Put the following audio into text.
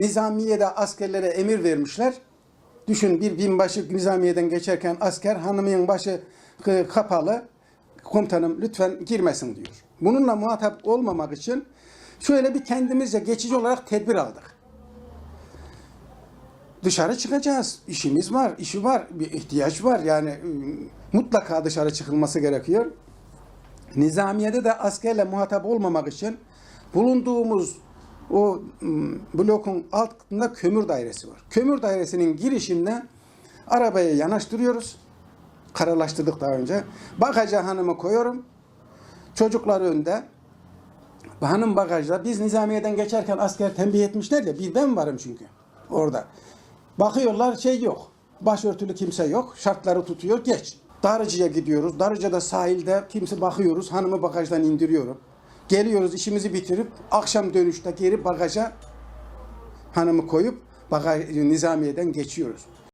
Nizamiye'de askerlere emir vermişler. Düşün bir binbaşı Nizamiye'den geçerken asker hanımın başı e, kapalı. Komutanım lütfen girmesin diyor. Bununla muhatap olmamak için şöyle bir kendimizce geçici olarak tedbir aldık. Dışarı çıkacağız. İşimiz var, işi var, bir ihtiyaç var. Yani e, mutlaka dışarı çıkılması gerekiyor. Nizamiye'de de askerle muhatap olmamak için bulunduğumuz o m, blokun altında kömür dairesi var. Kömür dairesinin girişinde arabayı yanaştırıyoruz. Karalaştırdık daha önce. Bagaja hanımı koyuyorum. Çocuklar önde. Hanım bagajda. Biz Nizamiye'den geçerken asker tembih etmişler ya. Bir ben varım çünkü orada. Bakıyorlar şey yok. Başörtülü kimse yok. Şartları tutuyor. Geç. Darıcı'ya gidiyoruz. Darıca'da sahilde kimse bakıyoruz. Hanımı bagajdan indiriyorum. Geliyoruz işimizi bitirip akşam dönüşte geri bagaja hanımı koyup bagaj, Nizamiye'den geçiyoruz.